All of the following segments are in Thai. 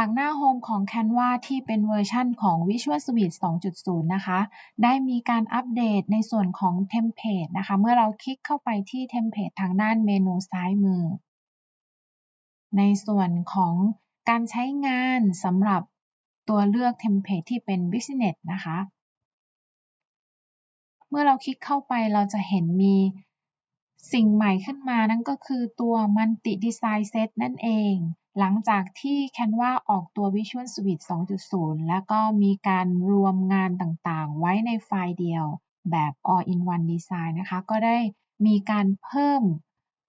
จากหน้าโฮมของ Canva ที่เป็นเวอร์ชันของ Visual Suite 2.0 นะคะ ได้มีการอัปเดตในส่วนของเทมเพลตนะคะ เมื่อเราคลิกเข้าไปที่เทมเพลตทางด้านเมนูซ้ายมือ ในส่วนของการใช้งานสำหรับตัวเลือกเทมเพลตที่เป็น Business นะคะ เมื่อเราคลิกเข้าไปเราจะเห็นมีสิ่งใหม่ขึ้นมานั่นก็คือตัว Multi Design Set นั่นเอง หลังจากที่ Canva ออกตัว Visual Suite 2.0 แล้วก็มีการรวมงานต่างๆ ไว้ในไฟล์เดียวแบบ All in One Design นะคะ ก็ได้มีการเพิ่ม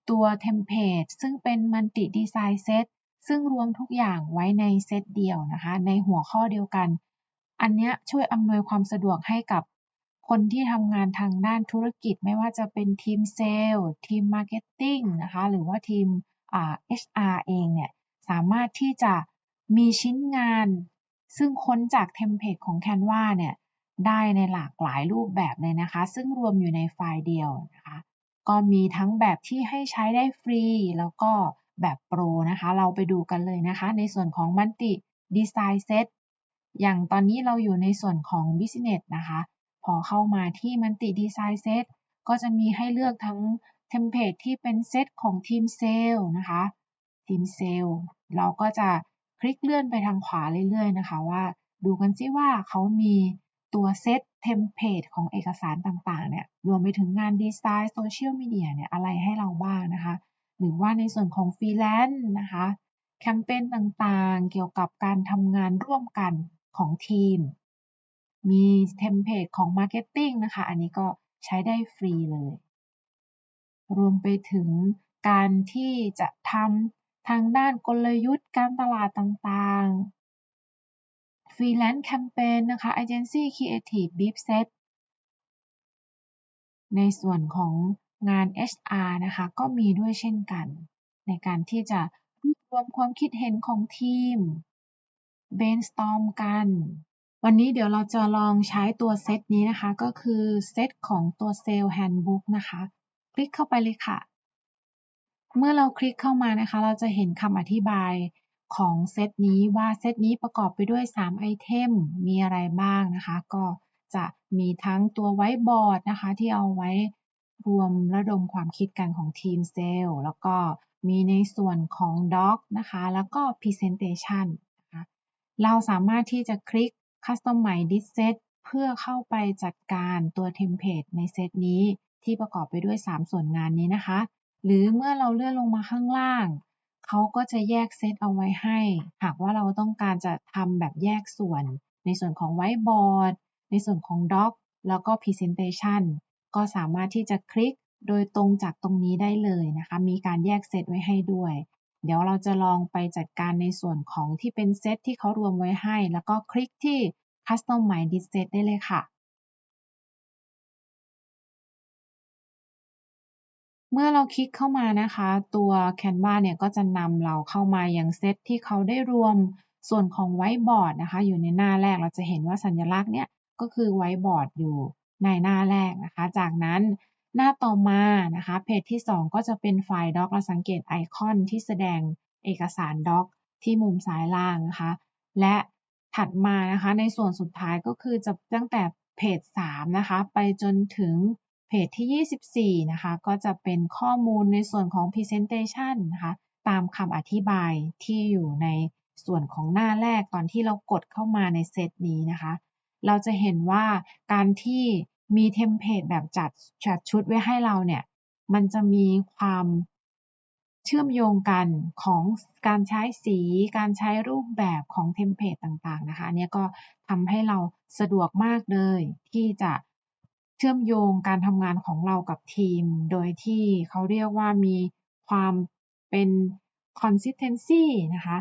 ตัวเทมเพลตซึ่งเป็น Multi Design Set ซึ่งรวมทุกอย่างไว้ในเซตเดียวนะคะ ในหัวข้อเดียวกัน อันนี้ช่วยอำนวยความสะดวกให้กับคนที่ทำงานทางด้านธุรกิจไม่ว่าจะเป็นทีมเซลล์ทีมมาร์เก็ตติ้งนะคะ หรือว่าทีม HR เอง สามารถที่จะมีชิ้นงาน ซึ่งค้นจากเทมเพลตของ Canva เนี่ยได้ในหลากหลายรูปแบบเลยนะคะ ซึ่งรวมอยู่ในไฟล์เดียวนะคะ ก็มีทั้งแบบที่ให้ใช้ได้ฟรี แล้วก็แบบโปรนะคะ เราไปดูกันเลยนะคะ ในส่วนของ Multi Design Set อย่างตอนนี้เราอยู่ในส่วนของ Business นะคะ พอเข้ามาที่ Multi Design Set ก็จะมีให้เลือกทั้งเทมเพลตที่เป็นเซตของทีมเซลล์นะคะทีมเซลล์ เราก็จะคลิกเลื่อนไปทางขวาเรื่อยๆนะคะว่า ดูกันซิว่าเขามีตัวเซตเทมเพลตของเอกสารต่างๆเนี่ยรวมไปถึงงานดีไซน์โซเชียลมีเดียเนี่ยอะไรให้เราบ้างนะคะ หรือว่าในส่วนของฟรีแลนซ์นะคะแคมเปญต่างๆ เกี่ยวกับการทำงานร่วมกันของทีม มีเทมเพลตของ Marketing นะคะ อันนี้ก็ใช้ได้ฟรีเลย รวมไปถึงการที่จะทำ ทางด้านกลยุทธ์การตลาดต่างๆ Freelance Campaign นะคะ Agency Creative Beef Set ในส่วนของงาน HR นะคะก็มีด้วยเช่นกัน ในการที่จะรวบรวมความคิดเห็นของทีม brainstorm กัน วันนี้เดี๋ยวเราจะลองใช้ตัวเซตนี้นะคะ ก็คือเซตของตัวเซลล์แฮนดบุ๊กนะคะ คลิกเข้าไปเลยค่ะ เมื่อเราคลิกเข้ามานะคะ เราจะเห็นคำอธิบายของเซตนี้ว่าเซตนี้ประกอบไปด้วย 3 ไอเทม มีอะไรบ้างนะคะ ก็จะมีทั้งตัวไว้บอร์ดนะคะ ที่เอาไว้รวมระดมความคิดกันของทีมเซลล์แล้วก็มีในส่วนของด็อกนะคะ แล้วก็ Presentation นะคะเราสามารถที่จะคลิก Customize this set เพื่อเข้าไปจัดการตัวเทมเพลตในเซตนี้ที่ประกอบไปด้วย 3 ส่วนงานนี้นะคะ หรือเมื่อเราเลื่อนลงมาข้างล่าง เขาก็จะแยกเซตเอาไว้ให้ หากว่าเราต้องการจะทำแบบแยกส่วน ในส่วนของไวท์บอร์ดในส่วนของด็อกแล้วก็ Presentation ก็สามารถที่จะคลิกโดยตรงจากตรงนี้ได้เลยนะคะ มีการแยกเซตไว้ให้ด้วย เดี๋ยวเราจะลองไปจัดการในส่วนของที่เป็นเซตที่เขารวมไว้ให้ แล้วก็คลิกที่ Customize this set ได้เลยค่ะ เมื่อเราคลิกเข้ามานะคะ ตัว Canva เนี่ยก็จะนำเราเข้ามายังเซตที่เขาได้รวมส่วนของไวท์บอร์ดนะคะ อยู่ในหน้าแรกเราจะเห็นว่าสัญลักษณ์เนี่ยก็คือไวท์บอร์ดอยู่ในหน้าแรกนะคะ จากนั้นหน้าต่อมานะคะเพจที่ 2 ก็จะเป็นไฟล์ด็อกเราสังเกตไอคอนที่แสดงเอกสารด็อกที่มุมซ้ายล่างนะคะ และถัดมานะคะในส่วนสุดท้ายก็คือจะตั้งแต่เพจ3นะคะไปจนถึง เพจที่ 24 นะคะ ก็จะเป็นข้อมูลในส่วนของ Presentation นะคะ ตามคำอธิบายที่อยู่ในส่วนของหน้าแรกตอนที่เรากดเข้ามาในเซตนี้นะคะ เราจะเห็นว่าการที่มีเทมเพลตแบบจัดจัดชุดไว้ให้เราเนี่ย มันจะมีความเชื่อมโยงกันของการใช้สี การใช้รูปแบบของเทมเพลตต่างๆนะคะ อันนี้ก็ทำให้เราสะดวกมากเลยที่จะ เชื่อมโยงการทำงานของเรากับทีม โดยที่เขาเรียกว่ามีความเป็น consistency นะคะ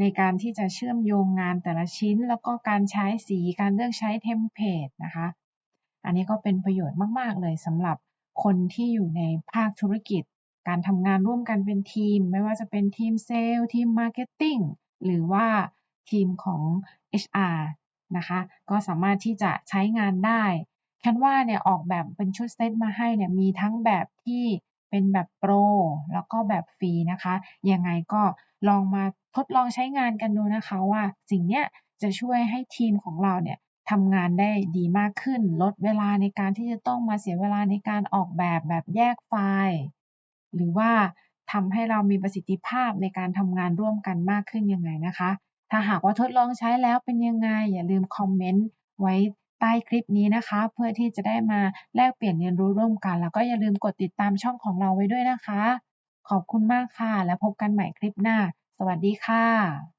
ในการที่จะเชื่อมโยงงานแต่ละชิ้น แล้วก็การใช้สีการเลือกใช้เทมเพลตนะคะ อันนี้ก็เป็นประโยชน์มาก ๆ เลยสำหรับคนที่อยู่ในภาคธุรกิจ การทำงานร่วมกันเป็นทีม ไม่ว่าจะเป็นทีมเซลล์ทีมมาร์เก็ตติ้งหรือว่าทีมของ HR นะคะ ก็สามารถที่จะใช้งานได้ แคนวาเนี่ยออกแบบเป็นชุดเซตมาให้เนี่ยมีทั้งแบบที่เป็นแบบโปรแล้วก็แบบฟรีนะคะ ยังไงก็ลองมาทดลองใช้งานกันดูนะคะว่าสิ่งเนี้ยจะช่วยให้ทีมของเราเนี่ยทำงานได้ดีมากขึ้น ลดเวลาในการที่จะต้องมาเสียเวลาในการออกแบบแบบแยกไฟล์ หรือว่าทำให้เรามีประสิทธิภาพในการทำงานร่วมกันมากขึ้นยังไงนะคะ ถ้าหากว่าทดลองใช้แล้วเป็นยังไง อย่าลืมคอมเมนต์ไว้ ใต้คลิปนี้นะคะ เพื่อที่จะได้มาแลกเปลี่ยนเรียนรู้ร่วมกัน แล้วก็อย่าลืมกดติดตามช่องของเราไว้ด้วยนะคะ ขอบคุณมากค่ะ แล้วพบกันใหม่คลิปหน้า สวัสดีค่ะ